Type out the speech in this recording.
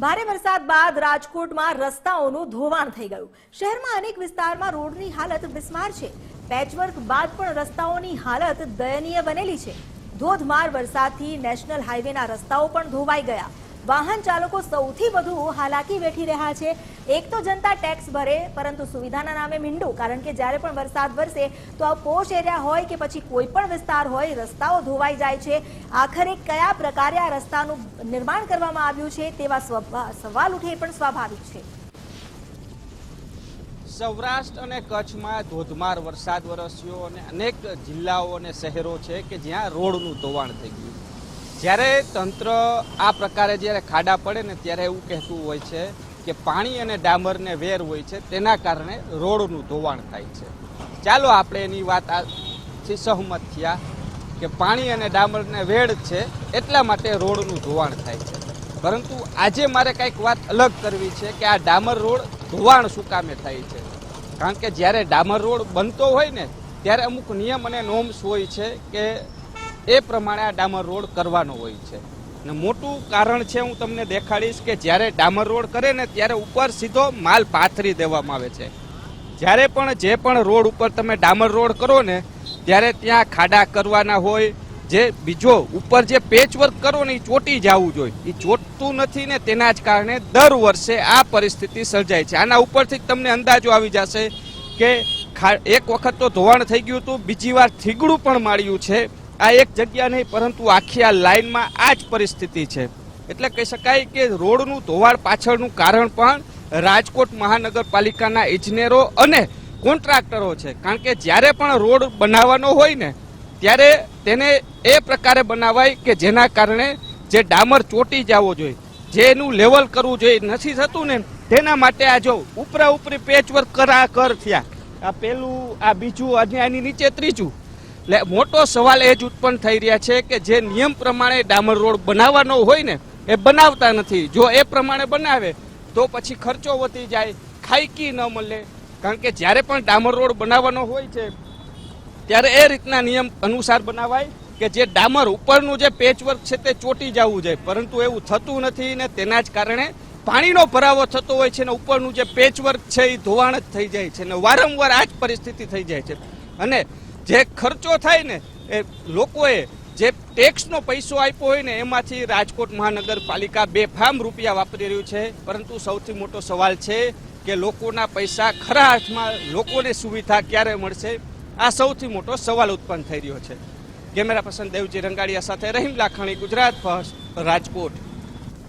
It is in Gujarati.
ભારે વરસાદ બાદ રાજકોટમાં રસ્તાઓનું ધોવાણ થઈ ગયું. શહેરમાં અનેક વિસ્તારમાં રોડની હાલત બિસ્માર છે. પેચવર્ક બાદ પણ રસ્તાઓની હાલત દયનીય બનેલી છે. ધોધમાર વરસાદથી નેશનલ હાઈવેના રસ્તાઓ પણ ધોવાઈ ગયા. વાહન ચાલકો સૌથી વધુ હાલાકી વેઠી રહ્યા છે. એક તો જનતા ટેક્સ ભરે, પરંતુ સુવિધાના નામે મીંડું, કારણ કે જ્યારે પણ વરસાદ વરસે તો આ પોશ એરિયા હોય કે પછી કોઈ પણ વિસ્તાર હોય, રસ્તાઓ ધોવાઈ જાય છે. આખરે કયા પ્રકારે આ રસ્તાનું નિર્માણ કરવામાં આવ્યું છે તેવા સવાલ ઉઠે એ પણ સ્વાભાવિક છે. સૌરાષ્ટ્ર અને કચ્છમાં ધોધમાર વરસાદ વરસ્યો અને અનેક જિલ્લાઓ અને શહેરો છે કે જ્યાં રોડનું ધોવાણ થઈ ગયું. જ્યારે તંત્ર આ પ્રકારે જ્યારે ખાડા પડે ને ત્યારે એવું કહેતું હોય છે કે પાણી અને ડામરને વેર હોય છે, તેના કારણે રોડનું ધોવાણ થાય છે. ચાલો આપણે એની વાત આથી સહમત થયા કે પાણી અને ડામરને વેડ છે, એટલા માટે રોડનું ધોવાણ થાય છે. પરંતુ આજે મારે કંઈક વાત અલગ કરવી છે કે આ ડામર રોડ ધોવાણ શું કામે થાય છે? કારણ કે જ્યારે ડામર રોડ બનતો હોય ને, ત્યારે અમુક નિયમ અને નોર્મ્સ હોય છે કે એ પ્રમાણે આ ડામર રોડ કરવાનો હોય છે. ને મોટું કારણ છે, હું તમને દેખાડીશ કે જ્યારે ડામર રોડ કરે ને ત્યારે ઉપર સીધો માલ પાથરી દેવામાં આવે છે. જ્યારે પણ જે પણ રોડ ઉપર તમે ડામર રોડ કરો ને, ત્યારે ત્યાં ખાડા કરવાના હોય, જે બીજો ઉપર જે પેચવર્ક કરો ને, એ ચોટી જવું જોઈએ. એ ચોટતું નથી ને તેના જ કારણે દર વર્ષે આ પરિસ્થિતિ સર્જાય છે. આના ઉપરથી તમને અંદાજો આવી જશે કે એક વખત તો ધોવાણ થઈ ગયું હતું, બીજી વાર થીગડું પણ માળ્યું છે. આ એક જગ્યા નહીં, પરંતુ આખી આ લાઇનમાં આ જ પરિસ્થિતિ છે. એટલે કહી શકાય કે રોડનું ધોવાણ પાછળનું કારણ પણ રાજકોટ મહાનગરપાલિકાના ઇજનેરો અને કોન્ટ્રાક્ટરો છે. કારણ કે જ્યારે પણ રોડ બનાવવાનો હોય ને, ત્યારે તેને એ પ્રકારે બનાવાય કે જેના કારણે જે ડામર ચોટી જવો જોઈએ જેનું લેવલ કરવું જોઈએ નથી થતું ને, તેના માટે આ જો ઉપરા ઉપરી પેચવર્ક કરા કર થયા. આ પેલું, આ બીજું, અને નીચે ત્રીજું. એટલે મોટો સવાલ એ જ ઉત્પન્ન થઈ રહ્યા છે કે જે નિયમ પ્રમાણે ડામર રોડ બનાવવાનો હોય ને, એ બનાવતા નથી. જો એ પ્રમાણે બનાવે, તો પછી ખર્ચો વધી જાય ખાઈકી ન મળે. કારણ કે જ્યારે પણ ડામર રોડ બનાવવાનો હોય છે, ત્યારે એ રીતના નિયમ અનુસાર બનાવાય કે જે ડામર ઉપરનું જે પેચવર્ક છે તે ચોટી જવું જોઈએ. પરંતુ એવું થતું નથી ને તેના જ કારણે પાણીનો ભરાવો થતો હોય છે ને ઉપરનું જે પેચવર્ક છે એ ધોવાણ જ થઈ જાય છે ને વારંવાર આ જ પરિસ્થિતિ થઈ જાય છે. અને જે ખર્ચો થાય ને એ લોકોએ જે ટેક્સનો પૈસો આપ્યો હોય ને, એમાંથી રાજકોટ મહાનગરપાલિકા બેફામ રૂપિયા વાપરી રહ્યું છે. પરંતુ સૌથી મોટો સવાલ છે કે લોકોના પૈસા ખરા અર્થમાં લોકોને સુવિધા ક્યારે મળશે? આ સૌથી મોટો સવાલ ઉત્પન્ન થઈ રહ્યો છે. કેમેરા પર્સન દેવજી રંગાડિયા સાથે રહીમ લાખાણી, ગુજરાત ફર્સ્ટ, રાજકોટ.